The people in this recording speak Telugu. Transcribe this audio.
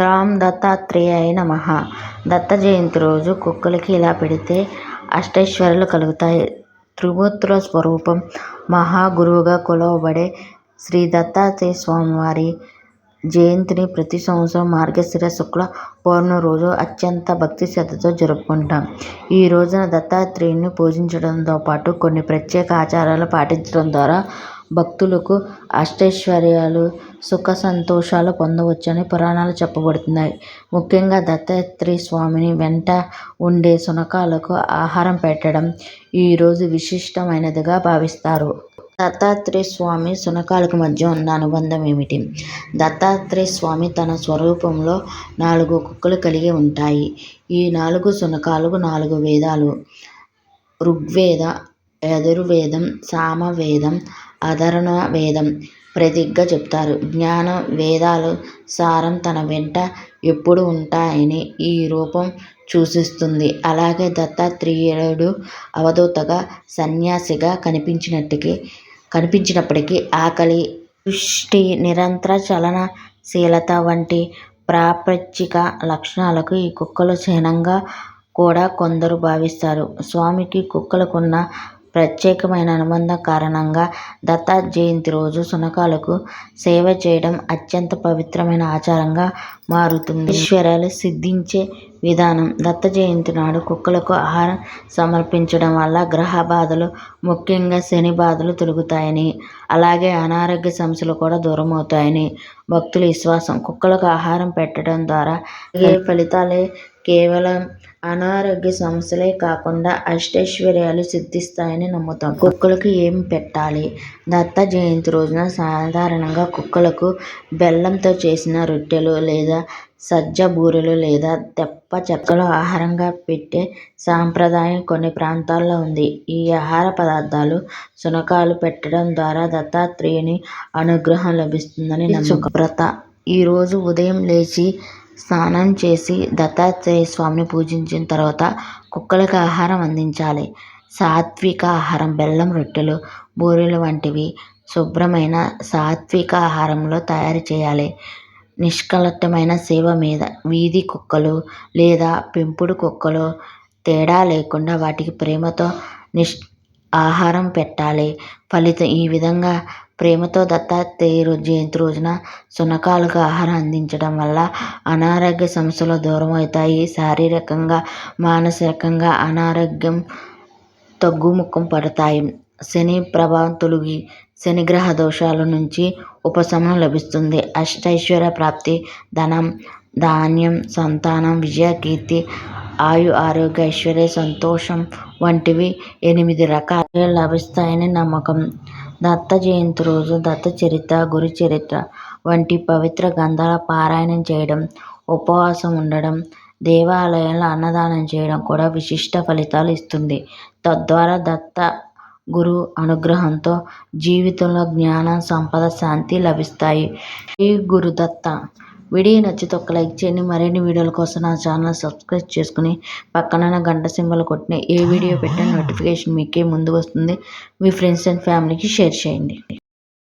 రామ్ దత్తాత్రేయాయ నమ. దత్త జయంతి రోజు కుక్కలకి ఇలా పెడితే అష్టైశ్వర్యాలు కలుగుతాయి. త్రిమూర్తుల స్వరూపం మహాగురువుగా కొలవబడే శ్రీ దత్తాత్రేయ స్వామివారి జయంతిని ప్రతి సంవత్సరం మార్గశిర శుక్ల పౌర్ణమి రోజు అత్యంత భక్తి శ్రద్ధతో జరుపుకుంటాం. ఈ రోజున దత్తాత్రేయుని పూజించడంతో పాటు కొన్ని ప్రత్యేక ఆచారాలు పాటించడం ద్వారా భక్తులకు అష్టైశ్వర్యాలు సుఖ సంతోషాలు పొందవచ్చని పురాణాలు చెప్పబడుతున్నాయి. ముఖ్యంగా దత్తాత్రేయ స్వామిని వెంట ఉండే శునకాలకు ఆహారం పెట్టడం ఈరోజు విశిష్టమైనదిగా భావిస్తారు. దత్తాత్రేయ స్వామి శునకాలకు మధ్య ఉన్న అనుబంధం ఏమిటి? దత్తాత్రేయ స్వామి తన స్వరూపంలో నాలుగు కుక్కలు కలిగి ఉంటాయి. ఈ నాలుగు శునకాలకు నాలుగు వేదాలు. ఋగ్వేద యజుర్వేదం సామవేదం అధర్వణ వేదం ప్రతీకగా చెప్తారు. జ్ఞానం వేదాలు సారం తన వెంట ఎప్పుడు ఉంటాయని ఈ రూపం సూచిస్తుంది. అలాగే దత్తాత్రేయుడు అవధూతగా సన్యాసిగా కనిపించినట్టుకి కనిపించినప్పటికీ ఆకలి దృష్టి నిరంతర చలనశీలత వంటి ప్రాపంచిక లక్షణాలకు ఈ కుక్కలు చిహ్నంగా కూడా కొందరు భావిస్తారు. స్వామికి కుక్కలకున్న ప్రత్యేకమైన అనుబంధం కారణంగా దత్తా జయంతి రోజు శునకాలకు సేవ చేయడం అత్యంత పవిత్రమైన ఆచారంగా మారుతుంది. ఈశ్వరాలు సిద్ధించే విధానం. దత్త జయంతి నాడు కుక్కలకు ఆహారం సమర్పించడం వల్ల గ్రహ బాధలు ముఖ్యంగా శని బాధలు తొలుగుతాయని అలాగే అనారోగ్య సమస్యలు కూడా దూరం అవుతాయని భక్తుల విశ్వాసం. కుక్కలకు ఆహారం పెట్టడం ద్వారా ఏ ఫలితాలే కేవలం అనారోగ్య సమస్యలే కాకుండా అష్టైశ్వర్యాలు సిద్ధిస్తాయని నమ్ముతాం. కుక్కలకు ఏం పెట్టాలి? దత్త జయంతి రోజున సాధారణంగా కుక్కలకు బెల్లంతో చేసిన రొట్టెలు లేదా సజ్జ బూరెలు లేదా తెప్ప చెక్కలు ఆహారంగా పెట్టే సాంప్రదాయం కొన్ని ప్రాంతాల్లో ఉంది. ఈ ఆహార పదార్థాలు శునకాలు పెట్టడం ద్వారా దత్తాత్రేయుని అనుగ్రహం లభిస్తుందని నమ్మకం వ్రత. ఈరోజు ఉదయం లేచి స్నానం చేసి దత్తాత్రేయ స్వామిని పూజించిన తర్వాత కుక్కలకు ఆహారం అందించాలి. సాత్విక ఆహారం బెల్లం రొట్టెలు బూరెలు వంటివి శుభ్రమైన సాత్విక ఆహారంలో తయారు చేయాలి. నిష్కల్మషమైన సేవ మీద వీధి కుక్కలు లేదా పెంపుడు కుక్కలు తేడా లేకుండా వాటికి ప్రేమతో నిష్ ఆహారం పెట్టాలి. ఫలితం ఈ విధంగా ప్రేమతో దత్తాత్రేయ జయంతి రోజున శునకాలకు ఆహారం అందించడం వల్ల అనారోగ్య సమస్యలు దూరం అవుతాయి శారీరకంగా మానసికంగా అనారోగ్యం తగ్గుముఖం పడతాయి. శని ప్రభావం తొలగి శనిగ్రహ దోషాల నుంచి ఉపశమనం లభిస్తుంది. అష్టైశ్వర్య ప్రాప్తి ధనం ధాన్యం సంతానం విజయకీర్తి ఆయు ఆరోగ్య ఐశ్వర్య సంతోషం వంటివి ఎనిమిది రకాలుగా లభిస్తాయని నమ్మకం. దత్త జయంతి రోజు దత్త చరిత్ర గురు చరిత్ర వంటి పవిత్ర గ్రంథాల పారాయణం చేయడం ఉపవాసం ఉండడం దేవాలయంలో అన్నదానం చేయడం కూడా విశిష్ట ఫలితాలు ఇస్తుంది. తద్వారా దత్త గురు అనుగ్రహంతో జీవితంలో జ్ఞానం సంపద శాంతి లభిస్తాయి. శ్రీ గురుదత్త వీడియో నచ్చితే ఒక లైక్ చేయండి. మరిన్ని వీడియోల కోసం నా ఛానల్ సబ్స్క్రైబ్ చేసుకుని పక్కన గంట సింబల్ కొట్టిన ఏ వీడియో పెట్టిన నోటిఫికేషన్ మీకే ముందు వస్తుంది. మీ ఫ్రెండ్స్ అండ్ ఫ్యామిలీకి షేర్ చేయండి.